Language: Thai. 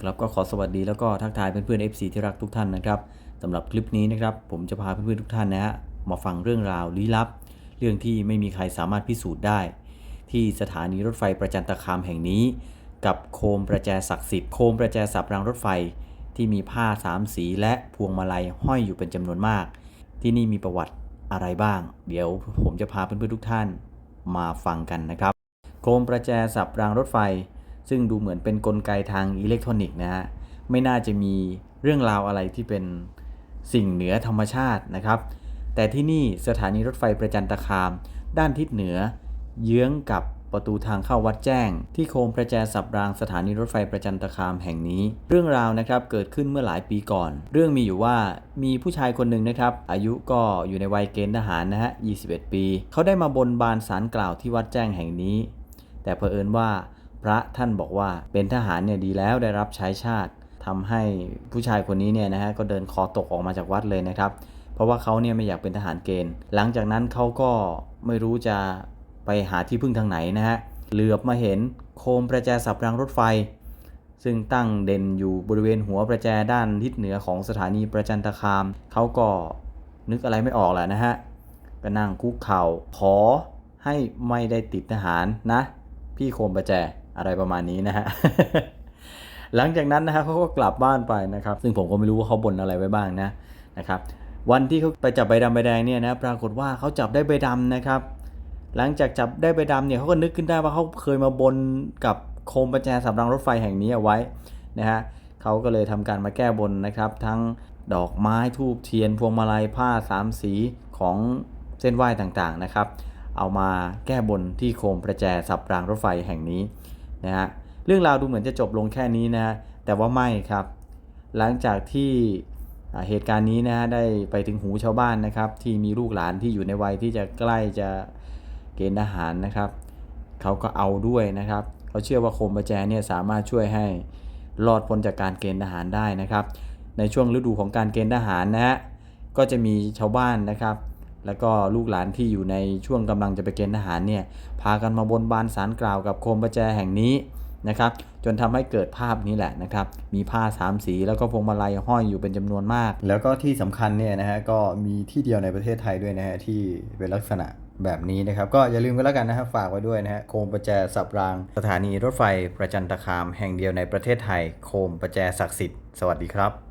ครับก็ขอสวัสดีแล้วก็ทักทายเพื่อนๆ FC ที่รักทุกท่านนะครับสำหรับคลิปนี้นะครับผมจะพาเพื่อนๆทุกท่านนะฮะมาฟังเรื่องราวลี้ลับ เรื่องที่ไม่มีใครสามารถพิสูจน์ได้ ที่สถานีรถไฟประจันตคามแห่งนี้ กับโคมประแจศักดิ์สิทธิ์โคมประแจสับรางรถไฟ ที่มีผ้าสามสีและพวงมาลัยห้อยอยู่เป็นจำนวนมาก ที่นี่มีประวัติอะไรบ้าง เดี๋ยวผมจะพาเพื่อนๆทุกท่านมาฟังกันนะครับ โคมประแจสับรางรถไฟ ซึ่งดูเหมือนเป็นนกลไกทางอิเล็กทรอนิกส์นะฮะไม่น่าจะมีเรื่องราวอะไรที่เป็นสิ่งเหนือธรรมชาตินะครับ แต่ที่นี่สถานีรถไฟประจันตคาม ด้านทิศเหนือ เยื้องกับประตูทางเข้าวัดแจ้ง ที่โคมประแจสับรางสถานีรถไฟประจันตคามแห่งนี้ เรื่องราวนะครับเกิดขึ้นเมื่อหลายปีก่อน เรื่องมีอยู่ว่ามีผู้ชายคนหนึ่งนะครับ อายุก็อยู่ในวัยเกณฑ์ทหารนะฮะ 21 ปี เขาได้มาบนบานสารกล่าวที่วัดแจ้งแห่งนี้ แต่เผอิญว่า พระท่านบอกว่าเป็นทหารเนี่ยดีแล้วได้รับใช้ชาติทำให้ผู้ชายคนนี้เนี่ยนะฮะก็เดินคอตกออกมาจากวัดเลยนะครับ เพราะว่าเขาเนี่ยไม่อยากเป็นทหารเกณฑ์ หลังจากนั้นเขาก็ไม่รู้จะไปหาที่พึ่งทางไหนนะฮะเหลือบมาเห็นโคมประแจสับรางรถไฟ ซึ่งตั้งเด่นอยู่บริเวณหัวประแจด้านทิศเหนือของสถานีประจันตคามเขาก็นึกอะไรไม่ออกแหละนะฮะก็นั่งคุกเข่าขอให้ไม่ได้ติดทหารนะ พี่โคมประแจ อะไรประมาณนี้นะฮะหลังจากนั้นนะฮะเขาก็กลับบ้านไปนะครับ ซึ่งผมก็ไม่รู้ว่าเขาบ่นอะไรไว้บ้างนะนะครับวันที่เขาไปจับใบดำใบแดงเนี่ยนะปรากฏว่าเขาจับได้ใบดำนะครับ หลังจากจับได้ใบดำเนี่ยเขาก็นึกขึ้นได้ว่าเขาเคยมาบนกับโคมประแจสำรางรถไฟแห่งนี้เอาไว้นะฮะเขาก็เลยทำการมาแก้บนนะครับ ทั้งดอกไม้ทูบเทียนพวงมาลัยผ้าสามสีของเส้นไหว้ต่างๆนะครับ เอามาแก้บนที่โคมประแจสับรางรถไฟแห่งนี้ นะฮะเรื่องราวดูเหมือนจะจบลงแค่นี้นะฮะแต่ว่าไม่ครับ หลังจากที่เหตุการณ์นี้นะฮะได้ไปถึงหูชาวบ้านนะครับ ที่มีลูกหลานที่อยู่ในวัยที่จะใกล้จะเกณฑ์ทหารนะครับเขาก็เอาด้วยนะครับเขาเชื่อว่าโคมประแจเนี่ยสามารถช่วยให้รอดพ้นจากการเกณฑ์ทหารได้นะครับ ในช่วงฤดูของการเกณฑ์ทหารนะฮะก็จะมีชาวบ้านนะครับ แล้วก็ลูกหลานที่อยู่ในช่วงกำลังจะไปเกณฑ์ทหารเนี่ยพากันมาบนบานสารกล่าวกับโคมประแจแห่งนี้นะครับ จนทำให้เกิดภาพนี้แหละนะครับ มีผ้าสามสีแล้วก็พวงมาลัยห้อยอยู่เป็นจำนวนมาก แล้วก็ที่สำคัญเนี่ยนะฮะก็มีที่เดียวในประเทศไทยด้วยนะฮะที่เป็นลักษณะแบบนี้นะครับ ก็อย่าลืมกันแล้วกันนะครับฝากไว้ด้วยนะฮะโคมประแจสับราง สถานีรถไฟประจันตคามแห่งเดียวในประเทศไทย โคมประแจศักดิ์สิทธิ์สวัสดีครับ